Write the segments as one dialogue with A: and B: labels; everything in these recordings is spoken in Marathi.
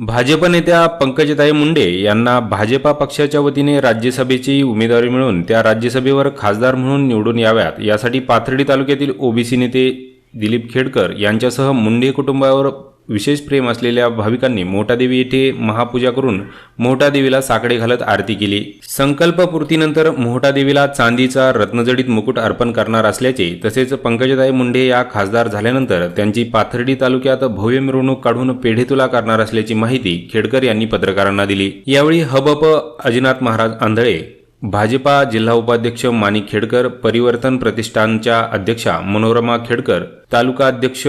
A: भाजप नेत्या पंकजताई मुंडे यांना भाजपा पक्षाच्या वतीने राज्यसभेची उमेदवारी मिळून त्या राज्यसभेवर खासदार म्हणून निवडून याव्यात. यासाठी पाथर्डी तालुक्यातील ओबीसी नेते दिलीप खेडकर यांच्यासह मुंडे कुटुंबावर विशेष प्रेम असलेल्या भाविकांनी मोठादेवी येथे महापूजा करून मोठादेवीला साकडे घालत आरती केली. संकल्पपूर्तीनंतर मोठादेवीला चांदीचा रत्नजडीत मुकुट अर्पण करणार असल्याचे तसेच पंकजताई मुंडे या खासदार झाल्यानंतर त्यांची पाथर्डी तालुक्यात भव्य मिरवणूक काढून पेढेतुला करणार असल्याची माहिती खेडकर यांनी पत्रकारांना दिली. यावेळी हबप अजिनाथ महाराज आंधळे भाजपा जिल्हा उपाध्यक्ष माणिक खेडकर परिवर्तन प्रतिष्ठानच्या अध्यक्षा मनोरमा खेडकर तालुका अध्यक्ष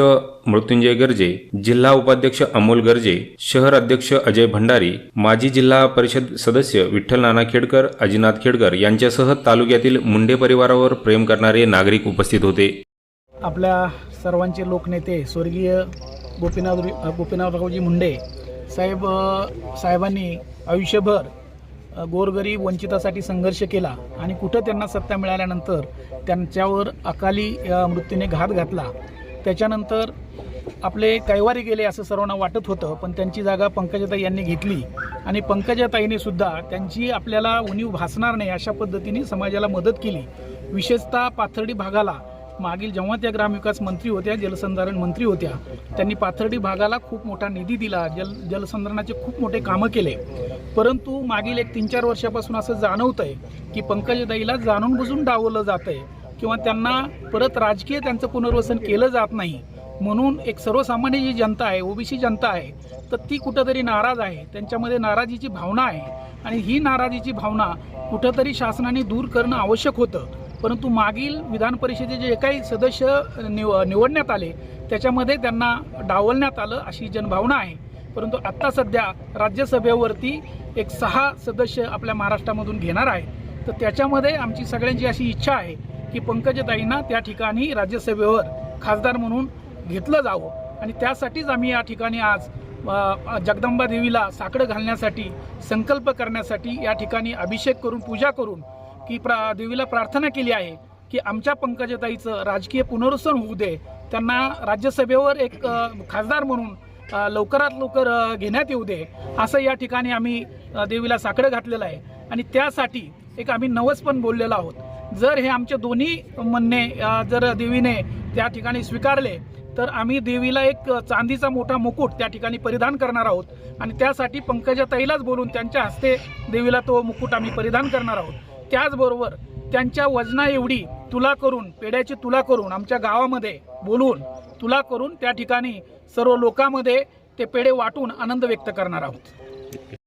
A: मृत्युंजय गर्जे जिल्हा उपाध्यक्ष अमोल गर्जे शहर अध्यक्ष अजय भंडारी माजी जिल्हा परिषद सदस्य विठ्ठल नाना खेडकर अजिनाथ खेडकर यांच्यासह तालुक्यातील मुंडे परिवारावर प्रेम करणारे नागरिक उपस्थित होते.
B: आपल्या सर्वांचे लोकनेते स्वर्गीय गोपीनाथ गोपीनाथरावजी मुंडे साहेब साहेबांनी आयुष्यभर गोरगरीब वंचितासाठी संघर्ष केला आणि कुठं त्यांना सत्ता मिळाल्यानंतर त्यांच्यावर अकाली मृत्यूने घात घातला. त्याच्यानंतर आपले कैवारी गेले असं सर्वांना वाटत होतं पण त्यांची जागा पंकजाताई यांनी घेतली. आणि पंकजाताईने सुद्धा त्यांची आपल्याला उणीव भासणार नाही अशा पद्धतीने समाजाला मदत केली. विशेषतः पाथर्डी भागाला मागील जेव्हा त्या ग्रामविकास मंत्री होत्या जलसंधारण मंत्री होत्या त्यांनी पाथर्डी भागाला खूप मोठा निधी दिला जल जलसंधारणाचे खूप मोठे कामं केले. परंतु मागील एक तीन चार वर्षापासून असं जाणवतं आहे की पंकजदाईला जाणून बुजून डावलं जात आहे किंवा त्यांना परत राजकीय त्यांचं पुनर्वसन केलं जात नाही. म्हणून एक सर्वसामान्य जी जनता आहे ओबीसी जनता आहे तर ती कुठंतरी नाराज आहे. त्यांच्यामध्ये नाराजीची भावना आहे आणि ही नाराजीची भावना कुठंतरी शासनाने दूर करणं आवश्यक होतं. परंतु मागील विधान परिषदेचे जे काही सदस्य निव निवडण्यात आले त्याच्यामध्ये त्यांना डावलण्यात आलं अशी जनभावना आहे. परंतु आत्ता सध्या राज्यसभेवरती एक सहा सदस्य आपल्या महाराष्ट्रामधून घेणार आहे तर त्याच्यामध्ये आमची सगळ्यांची अशी इच्छा आहे की पंकजताईंना त्या ठिकाणी राज्यसभेवर खासदार म्हणून घेतलं जावं. आणि त्यासाठीच आम्ही या ठिकाणी आज जगदंबा देवीला साकडं घालण्यासाठी संकल्प करण्यासाठी या ठिकाणी अभिषेक करून पूजा करून की प्रा देवीला प्रार्थना केली आहे की आमच्या पंकजताईचं राजकीय पुनर्वसन होऊ दे. त्यांना राज्यसभेवर एक खासदार म्हणून लवकरात लवकर घेण्यात येऊ दे. असं या ठिकाणी आम्ही देवीला साकडं घातलेलं आहे. आणि त्यासाठी एक आम्ही नवस पण बोललेलो आहोत. जर हे आमचे दोन्ही म्हणणे जर देवीने त्या ठिकाणी स्वीकारले तर आम्ही देवीला एक चांदीचा मोठा मुकुट त्या ठिकाणी परिधान करणार आहोत. आणि त्यासाठी पंकजाताईलाच बोलून त्यांच्या हस्ते देवीला तो मुकुट आम्ही परिधान करणार आहोत. त्याचबरोबर त्यांच्या वजना एवढी तुला करून पेड्याची तुला करून आमच्या गावामध्ये बोलून तुला करून त्या ठिकाणी सर्व लोकांमध्ये ते पेढे वाटून आनंद व्यक्त करणार आहोत.